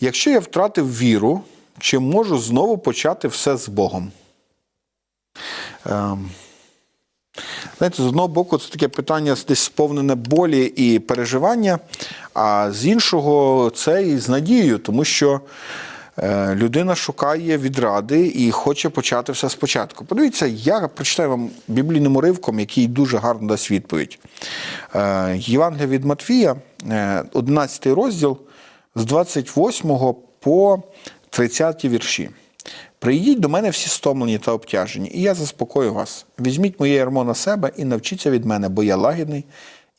Якщо я втратив віру, чи можу знову почати все з Богом? Ем, Знаєте, з одного боку, це таке питання десь сповнене болі і переживання, а з іншого, це і з надією, тому що е, людина шукає відради і хоче почати все спочатку. Подивіться, я прочитаю вам біблійним уривком, який дуже гарно дасть відповідь. Е, Євангелія від Матвія, е, 11 розділ з 28 по 30 вірші. Прийдіть до мене всі стомлені та обтяжені, і я заспокою вас. Візьміть моє ярмо на себе і навчіться від мене, бо я лагідний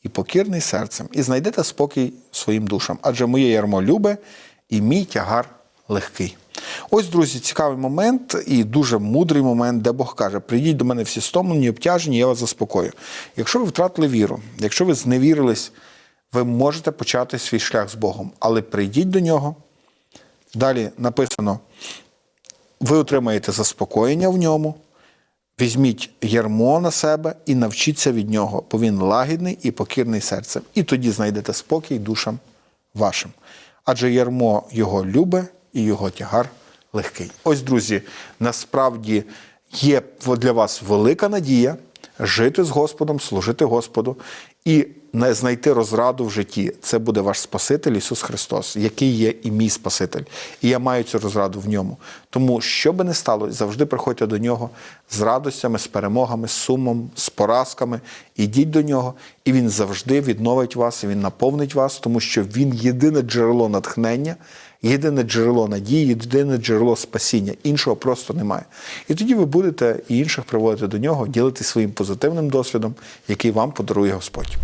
і покірний серцем, і знайдете спокій своїм душам, адже моє ярмо любе і мій тягар легкий. Ось, друзі, цікавий момент і дуже мудрий момент, де Бог каже: прийдіть до мене всі стомлені, обтяжені, я вас заспокою. Якщо ви втратили віру, якщо ви зневірились, ви можете почати свій шлях з Богом, але прийдіть до нього. Далі написано: ви отримаєте заспокоєння в ньому, візьміть ярмо на себе і навчіться від нього, бо він лагідний і покірний серцем. І тоді знайдете спокій душам вашим. Адже ярмо його любе і його тягар легкий. Ось, друзі, насправді є для вас велика надія жити з Господом, служити Господу і не знайти розраду в житті. Це буде ваш Спаситель Ісус Христос, який є і мій Спаситель. І я маю цю розраду в ньому. Тому, що би не сталося, завжди приходьте до нього з радостями, з перемогами, з сумом, з поразками. Ідіть до нього, і він завжди відновить вас, і він наповнить вас, тому що він єдине джерело натхнення. Єдине джерело надії, єдине джерело спасіння. Іншого просто немає. І тоді ви будете і інших приводити до нього, ділитися своїм позитивним досвідом, який вам подарує Господь.